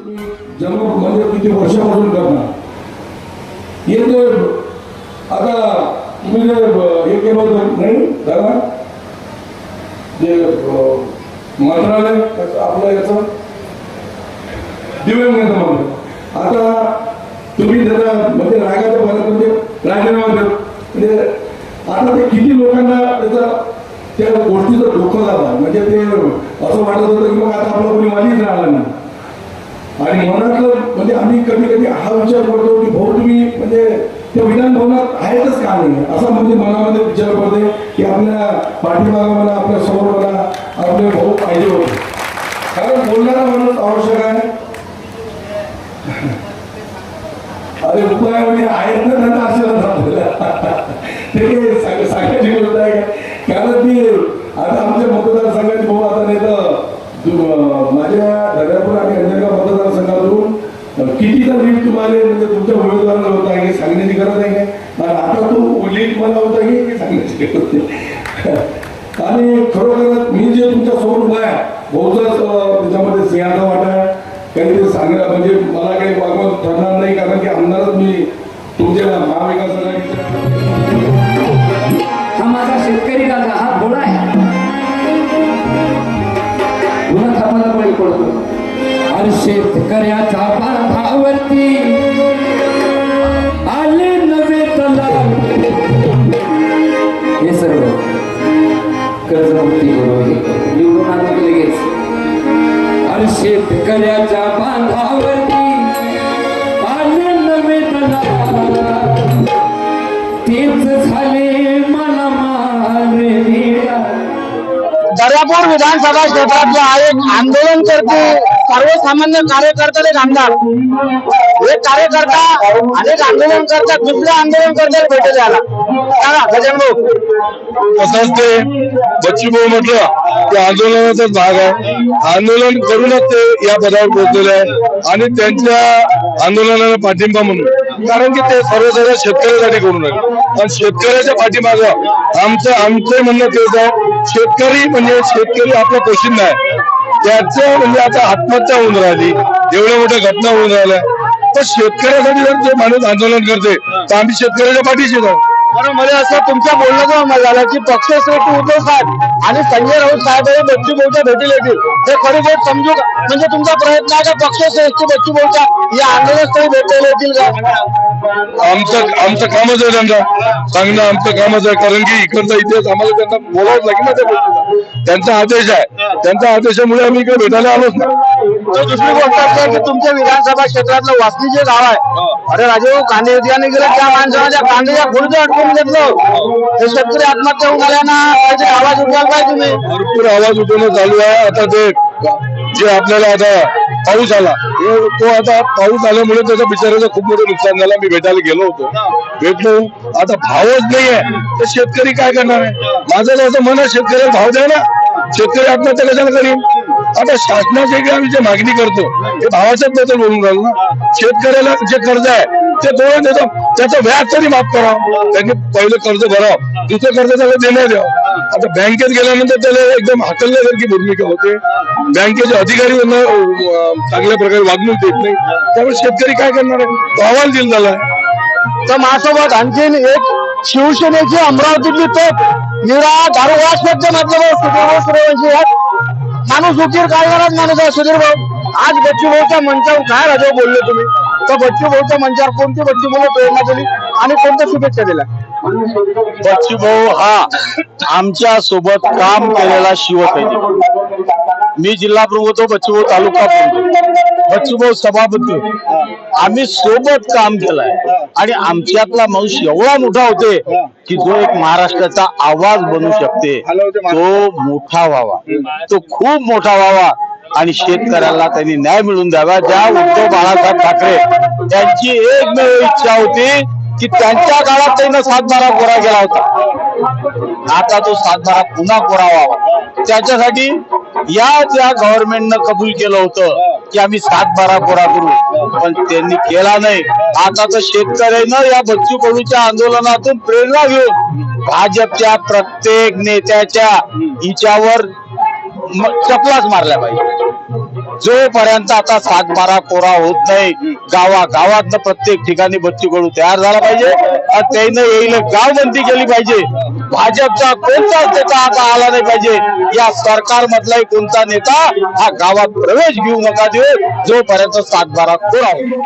जन्म म्हणजे किती वर्षापासून करणार? हे आता तुम्ही जे हे नाही? दादा जे मंत्रालय आपलं याचं दिव्यांग मंत्र आता तुम्ही त्याचा म्हणजे रागाच्या भरात म्हणजे राजीनामा देत म्हणजे आता ते किती लोकांना त्याचा त्या गोष्टीचं धोका झाला. म्हणजे ते असं वाटत होतं की मग आता आपला कोणी मालीच राहिला नाही आणि मनातलं म्हणजे आम्ही कधी कधी हा विचार करतो की भाऊ तुम्ही म्हणजे त्या विधान भवनात आहेतच का नाही? असं म्हणजे मनामध्ये विचार करते की आपल्या पाठीमागा म्हणा आपल्यासमोर म्हणा आपले भाऊ पाहिजे होते. कारण बोलणारा माणूस आवश्यक आहे. अरे उपाय म्हणजे आहेत ना त्यांना आशीर्वाद आपल्याला. ते सांगायची गोष्ट आहे कारण ती आता आमच्या मतदारसंघाचे भाऊ आता नाही तर माझ्या धर्यापूर आणि अंजनगाव किती तर लीड तुम्हाला म्हणजे तुमच्या उमेदवाराला होता हे सांगण्याची गरज आहे काय आता तो लीड मला होता की हे सांगण्याची गरज नाही. आणि खरोखरच मी जे तुमच्यासमोर उभा आहे बहुताच त्याच्यामध्ये सिंहाचा वाटा आहे. काहीतरी सांगा म्हणजे मला काही वागवत ठरणार नाही कारण की आमदारच मी तुमच्या महाविकास हा माझा शेतकरी दादा हा भोळा आहे. गुन्हा थापाला बळी पडतो अरे शेतकऱ्याचा बांधावरती आले नवे तलाव. हे सर्व कर्जमुक्ती बरोबर निवडून आलं लगेच अरे शेतकऱ्याच्या बांधावरती आले नवे तलाव. तेच झाले मला मारविला दर्यापूर विधानसभा क्षेत्रातले एक आंदोलन करते सर्वसामान्य कार्यकर्ते आमदार हे कार्यकर्ता अनेक आंदोलन करतात दुसऱ्या आंदोलन करतात भेटत द्यायला. सांगा गजानन भाऊ. तसंच ते बच्चूभाऊ म्हटलं ते आंदोलनाचाच भाग आहे. आंदोलन करूनच ते या पदावर पोहोचलेले आहे. आणि त्यांच्या आंदोलनाला पाठिंबा म्हणून. कारण की ते सर्व सर्व शेतकऱ्यासाठी करून राहिले आणि शेतकऱ्याच्या पाठीमागं आमचं आमचं म्हणणं तेच आहे. शेतकरी म्हणजे शेतकरी आपला पोशिंदा आहे. त्याचं म्हणजे आता आत्महत्या होऊन राहिली. एवढ्या मोठ्या घटना होऊन राहिल्या. तर शेतकऱ्यासाठी जर ते माणूस आंदोलन करते तर आम्ही शेतकऱ्याच्या पाठीशी आहोत बरं मला असं तुमच्या बोलण्याचा मला झालं की पक्षश्रेष्ठ उद्धव साहेब आणि संजय राऊत साहेब हे बच्चू बोलता भेटीला येतील. हे खरी गोष्ट समजू म्हणजे तुमचा प्रयत्न आहे का पक्षश्रेष्ठी बच्चू बोलता? या आंदोलनस्थळी भेटायला येतील का? आमचं आमचं कामच आहे त्यांचा. सांगणं आमचं कामच आहे. कारण की इकडचा इतिहास आम्हाला त्यांना बोलावंच लागेल ना त्या गोष्टीला. त्यांचा आदेश आहे. त्यांच्या आदेशामुळे आम्ही इकडे भेटायला आलोच ना दुसरी गोष्ट असं आहे की तुमच्या विधानसभा क्षेत्रातलं वासनी जे गाव आहे अरे राजू कांदे याने गेलं त्या माणसानं त्या कांद्याच्या खुर्द अडकून घेतलं. ते शेतकरी आत्महत्या होऊन ना त्याचे आवाज उठवायला पाहिजे तुम्ही. भरपूर आवाज उठवणं चालू आहे. आता ते जे आपल्याला आता पाऊस आला. तो आता पाऊस आल्यामुळे त्याच्या बिचाराचं खूप मोठं नुकसान झालं. मी भेटायला गेलो होतो. भेटलो. आता भावच नाहीये. तर शेतकरी काय करणार आहे? माझं असं मन आहे शेतकऱ्याला भाव द्या ना. शेतकरी आत्महत्या कशाला करीन? आता शासनाचे आम्ही जे मागणी करतो ते भावाच्याच बद्दल बोलून राहिलो ना. शेतकऱ्याला जे कर्ज आहे ते दोन देतो? त्याचं व्याज तरी माफ करावं त्यांनी पहिलं कर्ज भरावं. दुसरं कर्ज त्याला देण्यात द्यावं आता बँकेत गेल्यानंतर त्याला एकदम हाकलल्यासारखी भूमिका होते. बँकेचे अधिकारी त्यांना चांगल्या प्रकारे वागणूक देत नाही. त्यामुळे शेतकरी काय करणार आहे? तो अहवाल दिला झाला. तर माझ्यासोबत आणखीन एक शिवसेनेची अमरावतीतली तर निरा दारुवास माध्यमातलं सुधीरभाऊ सूर्यवंशी आहेत माणूस उकीर काढणाराच माणूस आहे सुधीर भाऊ. आज बच्चू भाऊच्या मंचावर काय राजा बोलले तुम्ही? तर बच्चू भाऊच्या मंचावर कोणती बच्चू भाऊ प्रेरणा दिली? आणि कोणत्या शुभेच्छा दिल्या. बच्चूभाऊ हा आमच्यासोबत काम केलेला शिवसैनिक. मी जिल्हा प्रमुख होतो बच्चूभाऊ तालुका प्रमुख. बच्चूभाऊ सभापती. आम्ही सोबत काम केलंय. आणि आमच्यातला माणूस एवढा मोठा होते की जो एक महाराष्ट्राचा आवाज बनू शकते. तो मोठा व्हावा. तो खूप मोठा व्हावा. आणि शेतकऱ्याला त्यांनी न्याय मिळून द्यावा. ज्या उद्धव बाळासाहेब ठाकरे त्यांची एकमेव इच्छा होती की त्यांच्या काळात त्यांना सातबारा कोरा गेला होता. आता तो सातबारा पुन्हा कोरा व्हावा. त्याच्यासाठी या त्या गव्हर्नमेंटनं कबूल केलं होतं की आम्ही सातबारा कोरा करू. पण त्यांनी केला नाही. आता तर शेतकऱ्यांना या बच्चू कडूच्या आंदोलनातून प्रेरणा घेऊन भाजपच्या प्रत्येक नेत्याच्या हिच्यावर चपलाच मारल्या पाहिजे. जोपर्यंत आता सातबारा कोरा होत नाही गावा गावात प्रत्येक ठिकाणी बच्चू तयार झाला पाहिजे त्यानं येईल गाव बंदी केली पाहिजे. भाजपचा कोणताच नेता आता आला नाही पाहिजे. या सरकार मधलाही कोणता नेता हा गावात प्रवेश घेऊ नका देऊ जोपर्यंत सातबारा कोरा होतो